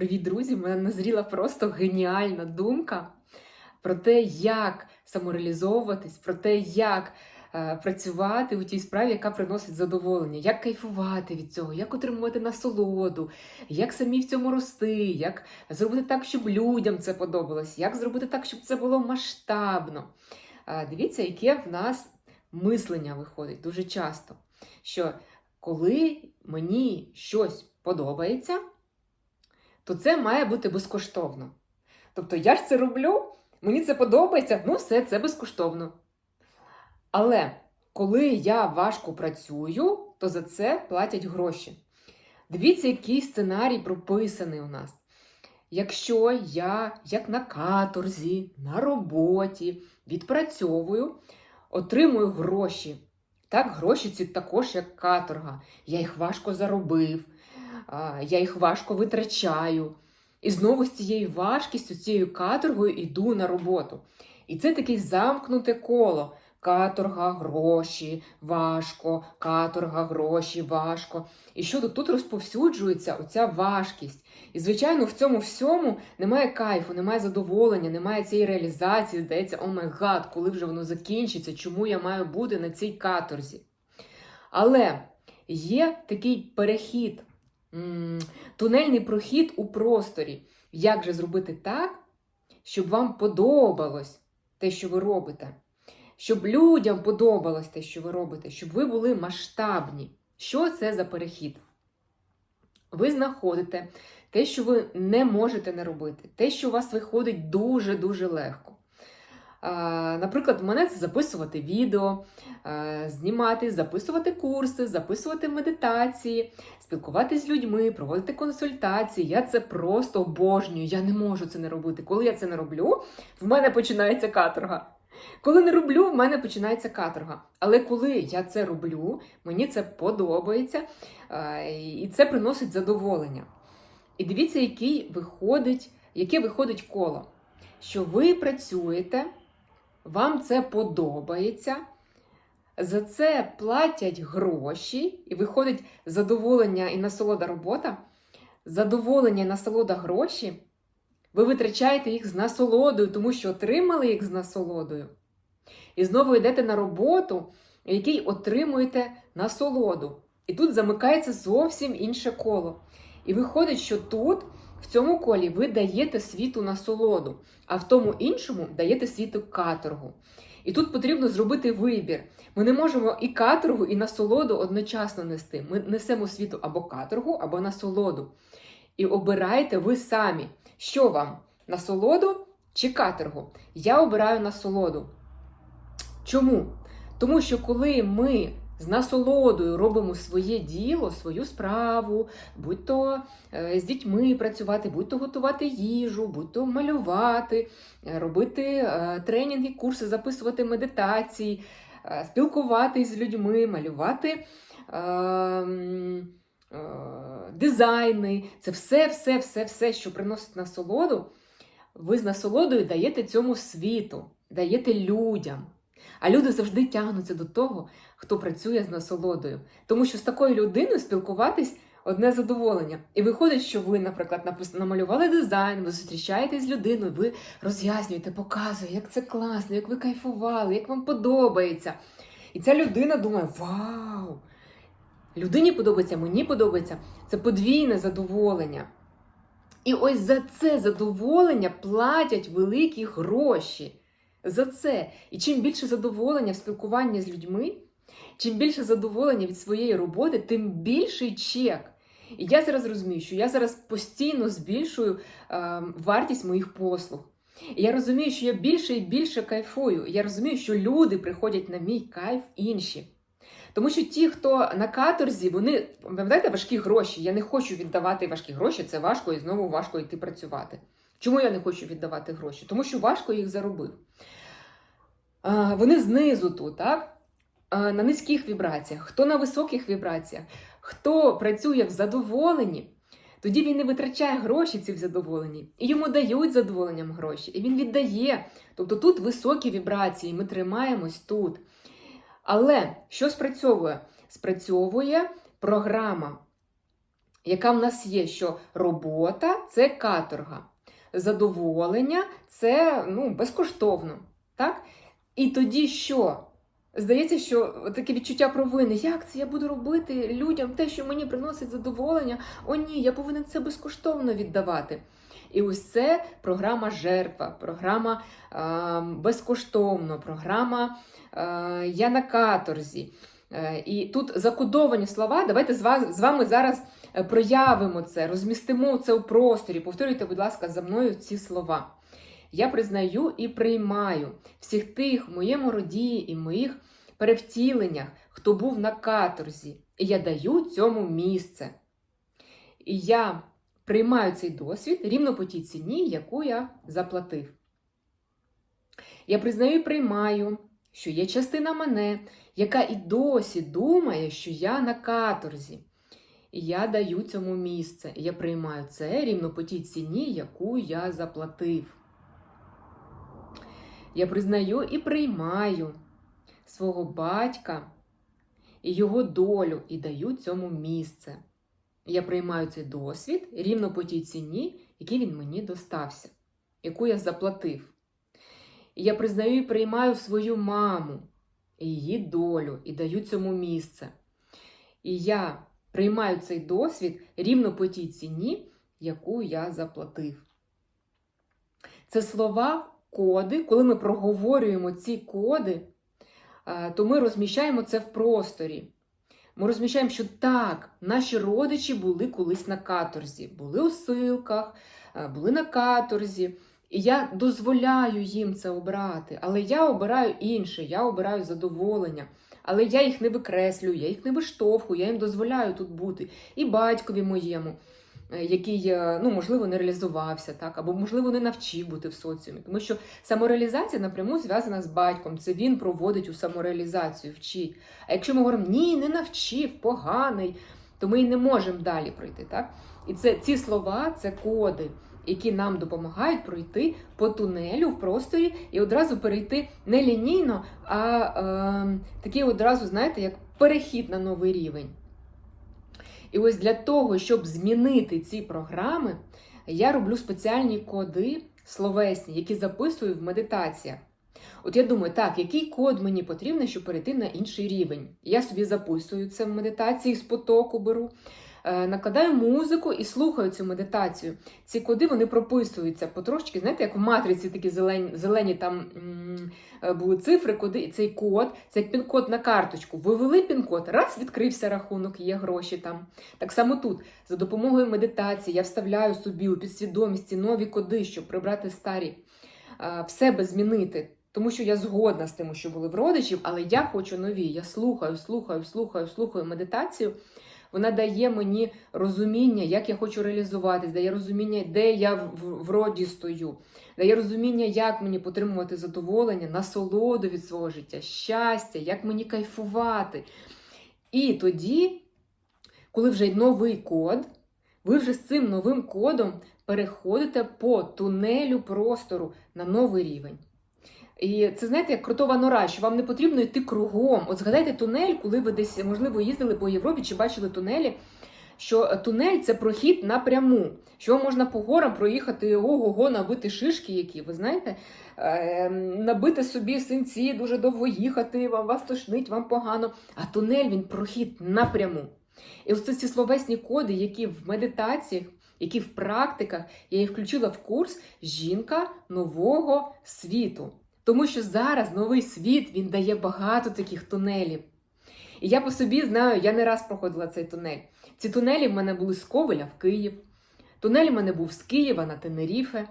Привіт, друзі! У мене назріла просто геніальна думка про те, як самореалізовуватись, про те, як е, працювати у тій справі, яка приносить задоволення, як кайфувати від цього, як отримувати насолоду, як самі в цьому рости, як зробити так, щоб людям це подобалось, як зробити так, щоб це було масштабно. Е, дивіться, яке в нас мислення виходить дуже часто. Що коли мені щось подобається, то це має бути безкоштовно. Тобто я ж це роблю, мені це подобається, ну все, це безкоштовно. Але коли я важко працюю, то за це платять гроші. Дивіться, який сценарій прописаний у нас. Якщо я, як на каторзі, на роботі, відпрацьовую, отримую гроші. Так, гроші ці також як каторга. Я їх важко заробив, я їх важко витрачаю. І знову з цією важкістю, цією каторгою йду на роботу. І це таке замкнуте коло. Каторга, гроші, важко, каторга, гроші, важко. І що тут, розповсюджується оця важкість. І, звичайно, в цьому всьому немає кайфу, немає задоволення, немає цієї реалізації. Здається, о май гад, коли вже воно закінчиться, чому я маю бути на цій каторзі. Але є такий перехід, тунельний прохід у просторі. Як же зробити так, щоб вам подобалось те, що ви робите? Щоб людям подобалось те, що ви робите, щоб ви були масштабні. Що це за перехід? Ви знаходите те, що ви не можете не робити, те, що у вас виходить дуже-дуже легко. А, Наприклад, у мене це записувати відео, знімати, записувати курси, записувати медитації, спілкуватися з людьми, проводити консультації. Я це просто обожнюю. Я не можу це не робити. Коли я це не роблю, в мене починається каторга. Коли не роблю, в мене починається каторга. Але коли я це роблю, мені це подобається і це приносить задоволення. І дивіться, який виходить, яке виходить коло. Що ви працюєте, вам це подобається, за це платять гроші, і виходить задоволення і насолода робота. Задоволення і насолода гроші. Ви витрачаєте їх з насолодою, тому що отримали їх з насолодою. І знову йдете на роботу, в якій отримуєте насолоду. І тут замикається зовсім інше коло. І виходить, що тут, в цьому колі, ви даєте світу насолоду, а в тому іншому даєте світу каторгу. І тут потрібно зробити вибір. Ми не можемо і каторгу, і насолоду одночасно нести. Ми несемо світу або каторгу, або насолоду. І обирайте ви самі, що вам насолоду чи каторгу. Я обираю насолоду. Чому? Тому що коли ми з насолодою робимо своє діло, свою справу, будь то е, з дітьми працювати, будь то готувати їжу, будь то малювати, е, робити е, тренінги, курси, записувати медитації, спілкуватись з людьми, малювати. е, м, е, Дизайни, це все, все, все, все, що приносить насолоду, ви з насолодою даєте цьому світу, даєте людям. А люди завжди тягнуться до того, хто працює з насолодою. Тому що з такою людиною спілкуватись одне задоволення. І виходить, що ви, наприклад, намалювали дизайн, ви зустрічаєтесь з людиною, ви роз'яснюєте, показуєте, як це класно, як ви кайфували, як вам подобається. І ця людина думає: Вау! Людині подобається, мені подобається. Це подвійне задоволення. І ось за це задоволення платять великі гроші. За це. І чим більше задоволення в спілкуванні з людьми, чим більше задоволення від своєї роботи, тим більший чек. І я зараз розумію, що я зараз постійно збільшую е, вартість моїх послуг. І я розумію, що я більше і більше кайфую. Я розумію, що люди приходять на мій кайф інші. Тому що ті, хто на каторзі, вони пам'ятаєте важкі гроші. Я не хочу віддавати важкі гроші, це важко і знову важко йти працювати. Чому я не хочу віддавати гроші? Тому що важко їх заробив. Вони знизу тут, так? На низьких вібраціях, хто на високих вібраціях, хто працює в задоволенні, тоді він не витрачає гроші ці в задоволенні. І йому дають задоволенням гроші. І він віддає. Тобто тут високі вібрації, ми тримаємось тут. Але що спрацьовує? Спрацьовує програма, яка в нас є, що робота це каторга, задоволення це ну, безкоштовно. Так? І тоді що? Здається, що таке відчуття провини. Як це я буду робити людям те, що мені приносить задоволення? О, ні, я повинен це безкоштовно віддавати. І ось це програма жертва, програма е, безкоштовно, програма е, Я на каторзі. Е, і тут закодовані слова. Давайте з, вами зараз е, проявимо це, розмістимо це у просторі. Повторюйте, будь ласка, за мною ці слова. Я признаю і приймаю всіх тих в моєму роді і моїх перевтіленнях, хто був на каторзі, і я даю цьому місце. І я приймаю цей досвід рівно по тій ціні, яку я заплатив. Я признаю і приймаю, що є частина мене, яка і досі думає, що я на каторзі. І я даю цьому місце. І я приймаю це рівно по тій ціні, яку я заплатив. Я признаю і приймаю свого батька і його долю і даю цьому місце. Я приймаю цей досвід рівно по тій ціні, який він мені достався, яку я заплатив. Я признаю і приймаю свою маму і її долю і даю цьому місце. І я приймаю цей досвід рівно по тій ціні, яку я заплатив. Це слова, коди, коли ми проговорюємо ці коди, то ми розміщаємо це в просторі. Ми розміщаємо, що так, наші родичі були колись на каторзі, були у силках, були на каторзі. І я дозволяю їм це обрати, але я обираю інше, я обираю задоволення. Але я їх не викреслюю, я їх не виштовхую, я їм дозволяю тут бути. І батькові моєму, е, який, е, ну, можливо, не реалізувався, так, або, можливо, не навчив бути в соціумі. Тому що самореалізація напряму зв'язана з батьком. Це він проводить у самореалізацію, вчить. А якщо ми говоримо, ні, не навчив, поганий, то ми і не можемо далі пройти. так? І це ці слова це коди які нам допомагають пройти по тунелю в просторі і одразу перейти не лінійно, а е, такий одразу, знаєте, як перехід на новий рівень. І ось для того, щоб змінити ці програми, я роблю спеціальні коди словесні, які записую в медитаціях. От я думаю, так, який код мені потрібен, щоб перейти на інший рівень? Я собі записую це в медитації з потоку беру. Е, накладаю музику і слухаю цю медитацію. Ці коди вони прописуються потрошки, знаєте, як в матриці такі зелені зелені там е, були цифри, коди, цей код, це як пін-код на карточку. Вивели пін-код, раз відкрився рахунок, є гроші там. Так само тут, за допомогою медитації, я вставляю собі у підсвідомість нові коди, щоб прибрати старі, е, в себе змінити. Тому що я згодна з тим, що були в родичів, але я хочу нові. Я слухаю, слухаю, слухаю, слухаю медитацію. Вона дає мені розуміння, як я хочу реалізуватись, дає розуміння, де я в, роді стою, дає розуміння, як мені потримувати задоволення, насолоду від свого життя, щастя, як мені кайфувати. І тоді, коли вже новий код, ви вже з цим новим кодом переходите по тунелю простору на новий рівень. І це знаєте, як крутова нора, що вам не потрібно йти кругом. От згадайте тунель, коли ви десь, можливо, їздили по Європі чи бачили тунелі. Що тунель це прохід напряму, що можна по горам проїхати ого-го, набити шишки, які, ви знаєте, е, набити собі синці, дуже довго їхати, вам вас тошнить, вам погано. А тунель він прохід напряму. І ось ці словесні коди, які в медитаціях, які в практиках я їх включила в курс Жінка нового світу. Тому що зараз новий світ він дає багато таких тунелів. І я по собі знаю, я не раз проходила цей тунель. Ці тунелі в мене були з Ковеля в Київ. Тунель в мене був з Києва на Тенеріфе.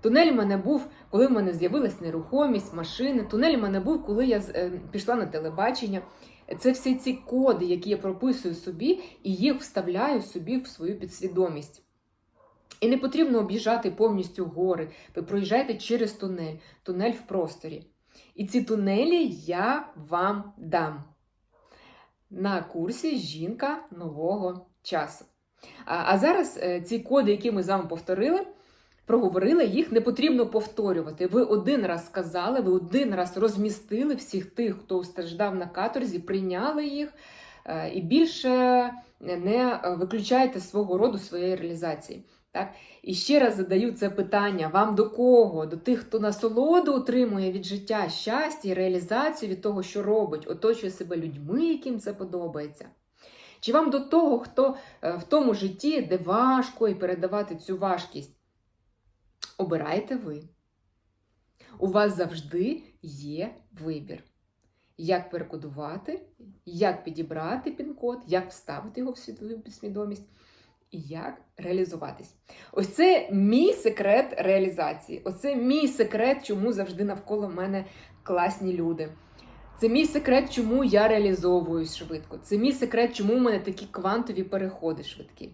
Тунель в мене був, коли в мене з'явилась нерухомість, машини. Тунель в мене був, коли я е, пішла на телебачення. Це всі ці коди, які я прописую собі, і їх вставляю собі в свою підсвідомість. І не потрібно об'їжджати повністю гори. Ви проїжджаєте через тунель, тунель в просторі. І ці тунелі я вам дам на курсі Жінка нового часу. А, а зараз е, ці коди, які ми з вами повторили, проговорили, їх не потрібно повторювати. Ви один раз сказали, ви один раз розмістили всіх тих, хто страждав на каторзі, прийняли їх. е, і більше не виключайте свого роду своєї реалізації. Так? І ще раз задаю це питання: вам до кого? До тих, хто насолоду отримує від життя, щастя і реалізацію від того, що робить, оточує себе людьми, яким це подобається. Чи вам до того, хто е, в тому житті, де важко і передавати цю важкість? Обирайте ви. У вас завжди є вибір. Як перекодувати, як підібрати пін-код, як вставити його в світову підсвідомість і як реалізуватись. Ось це мій секрет реалізації. Оце мій секрет, чому завжди навколо мене класні люди. Це мій секрет, чому я реалізовуюсь швидко. Це мій секрет, чому в мене такі квантові переходи швидкі.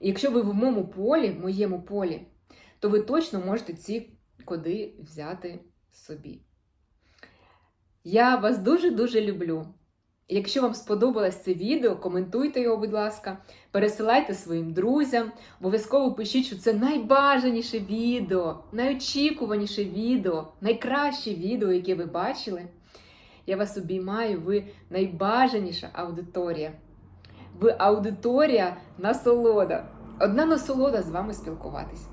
І якщо ви в моєму полі, в моєму полі, то ви точно можете ці коди взяти собі. Я вас дуже-дуже люблю. Якщо вам сподобалось це відео, коментуйте його, будь ласка, пересилайте своїм друзям, обов'язково пишіть, що це найбажаніше відео, найочікуваніше відео, найкраще відео, яке ви бачили. Я вас обіймаю, ви найбажаніша аудиторія. Ви аудиторія насолода. Одна насолода з вами спілкуватись.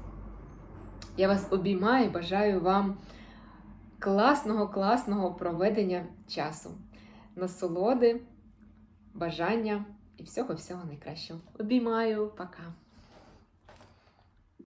Я вас обіймаю бажаю вам класного, класного проведення часу, насолоди, бажання і всього-всього найкращого. Обіймаю, пока!